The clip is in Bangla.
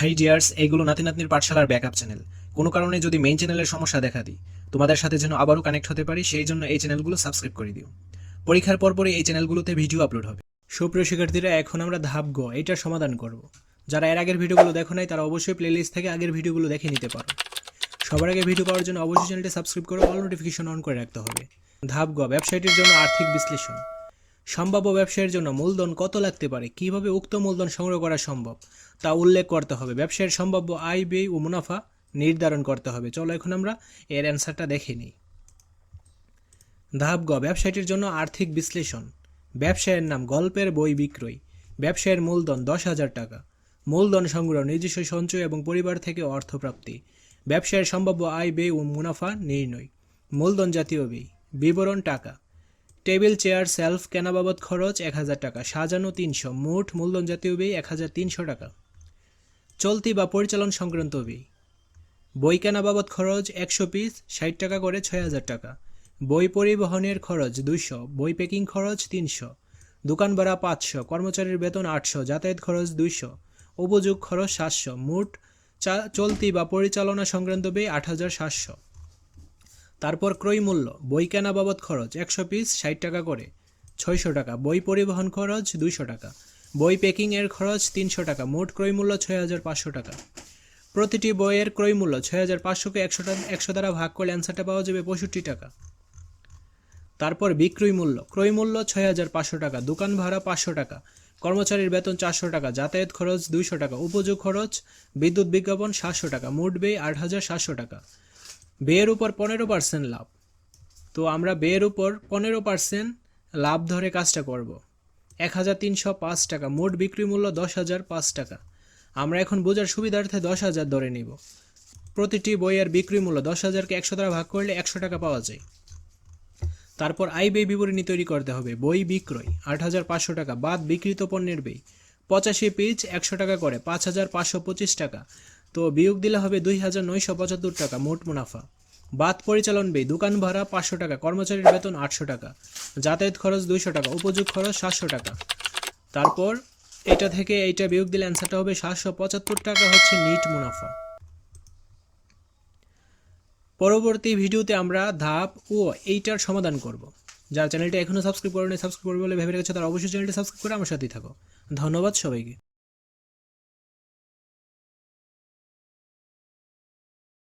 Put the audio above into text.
হাই ডিয়ার্স এইগুলো নাতি নাতনির পাঠশালার ব্যাকআপ চ্যানেল। কোনো কারণে যদি মেইন চ্যানেলের সমস্যা দেখা দিই, তোমাদের সাথে যেন আবারও কানেক্ট হতে পারি, সেই জন্য এই চ্যানেলগুলো সাবস্ক্রাইব করে দিও। পরীক্ষার পরপরই এই চ্যানেলগুলোতে ভিডিও আপলোড হবে। সুপ্রিয় শিক্ষার্থীরা, এখন আমরা ধাপ গ এইটার সমাধান করব। যারা এর আগের ভিডিওগুলো দেখো নাই, তারা অবশ্যই প্লেলিস্ট থেকে আগের ভিডিওগুলো দেখে নিতে পারো। সবার আগে ভিডিও পাওয়ার জন্য অবশ্যই চ্যানেলটি সাবস্ক্রাইব করে অল নোটিফিকেশন অন করে রাখতে হবে। ধাপ গ, ব্যবসায়ীটির জন্য আর্থিক বিশ্লেষণ। সম্ভাব্য ব্যবসায়ের জন্য মূলধন কত লাগতে পারে? কীভাবে উক্ত মূলধন সংগ্রহ করা সম্ভব? তা উল্লেখ করতে হবে। ব্যবসায়ের সম্ভাব্য আয়, ব্যয় ও মুনাফা নির্ধারণ করতে হবে। চলো এখন আমরা এর অ্যান্সারটা দেখে নিই। ধাপ গ, ব্যবসায়টির জন্য আর্থিক বিশ্লেষণ। ব্যবসায়ের নাম গল্পের বই বিক্রয়। ব্যবসায়ের মূলধন দশ হাজার টাকা। মূলধন সংগ্রহ, নিজস্ব সঞ্চয় এবং পরিবার থেকে অর্থপ্রাপ্তি। ব্যবসায়ের সম্ভাব্য আয়, ব্যয় ও মুনাফা নির্ণয়। মূলধন জাতীয় ব্যয়। বিবরণ টাকা। টেবিল, চেয়ার, সেলফ কেনা বাবদ খরচ এক হাজার টাকা, সাজানো তিনশো, মোট মূলধন জাতীয় ব্যয় এক হাজার তিনশো টাকা। চলতি বা পরিচালন সংক্রান্ত ব্যয়। বই কেনা বাবদ খরচ একশো পিস, ষাট টাকা করে ছয় হাজার টাকা। বই পরিবহনের খরচ দুইশো, বই প্যাকিং খরচ তিনশো। দোকান ভাড়া পাঁচশো, কর্মচারীর বেতন আটশো, যাতায়াত খরচ দুইশো। উপযোগ খরচ সাতশো, মোট চলতি বা পরিচালনা সংক্রান্ত ব্যয় আট হাজার সাতশো। তারপর ক্রয় মূল্য, বই কেনা বাবদ খরচ একশো পিস ষাট টাকা করে, ছয়শো টাকা। বই পরিবহন খরচ দুইশো টাকা। বই প্যাকিং এর খরচ তিনশো টাকা, মোট ক্রয় মূল্য ছয় হাজার পাঁচশো টাকা। প্রতিটি বইয়ের ক্রয় মূল্য ছয় হাজার পাঁচশোকে একশো টাকা, একশো দ্বারা ভাগ করলে অ্যান্সারটা পাওয়া যাবে পঁয়ষট্টি টাকা। তারপর বিক্রয় মূল্য, ক্রয় মূল্য ছয় হাজার পাঁচশো টাকা, দোকান ভাড়া পাঁচশো টাকা, কর্মচারীর বেতন চারশো টাকা, যাতায়াত খরচ দুইশো টাকা, উপযোগ খরচ, বিদ্যুৎ বিজ্ঞাপন সাতশো টাকা, মোট ব্যয় আট হাজার সাতশো টাকা। ব্যয়ের উপর পনেরো পার্সেন্ট লাভ। তো আমরা ব্যয়ের উপর পনেরো পার্সেন্ট লাভ ধরে কাজটা করব। এক হাজার তিনশো পাঁচ টাকা, মোট বিক্রি মূল্য দশ হাজার পাঁচ টাকা। আমরা এখন বোঝার সুবিধার্থে দশ হাজার ধরে নিব। প্রতিটি বইয়ের বিক্রি মূল্য দশ হাজারকে একশো দ্বারা ভাগ করলে একশো টাকা পাওয়া যায়। তারপর আয় ব্যয় বিবরণী তৈরি করতে হবে, বই বিক্রয়, আট হাজার পাঁচশো টাকা, বাদ বিক্রিত পণ্যের ব্যয়। পঁচাশি পিচ একশো টাকা করে, পাঁচ হাজার পাঁচশো পঁচিশ টাকা। তো বিয়োগ দিলে হবে দুই হাজার নয়শো পঁচাত্তর টাকা, মোট মুনাফা। বাদ পরিচালন ব্যয়, দোকান ভাড়া পাঁচশো টাকা, কর্মচারীর বেতন আটশো টাকা, যাতায়াত খরচ দুইশো টাকা, উপযোগ খরচ সাতশো টাকা। তারপর এটা থেকে এইটা বিয়োগ দিলে অ্যান্সারটা হবে সাতশো পঁচাত্তর টাকা হচ্ছে নিট মুনাফা। পরবর্তী ভিডিওতে আমরা ধাপ ও এইটার সমাধান করব। যারা চ্যানেলটা এখনও সাবস্ক্রাইব করেনি সাবস্ক্রাইব করবে বলে ভেবে রেখেছে, তারা অবশ্যই চ্যানেলটি সাবস্ক্রাইব করে আমার সাথেই থাকো। ধন্যবাদ সবাইকে।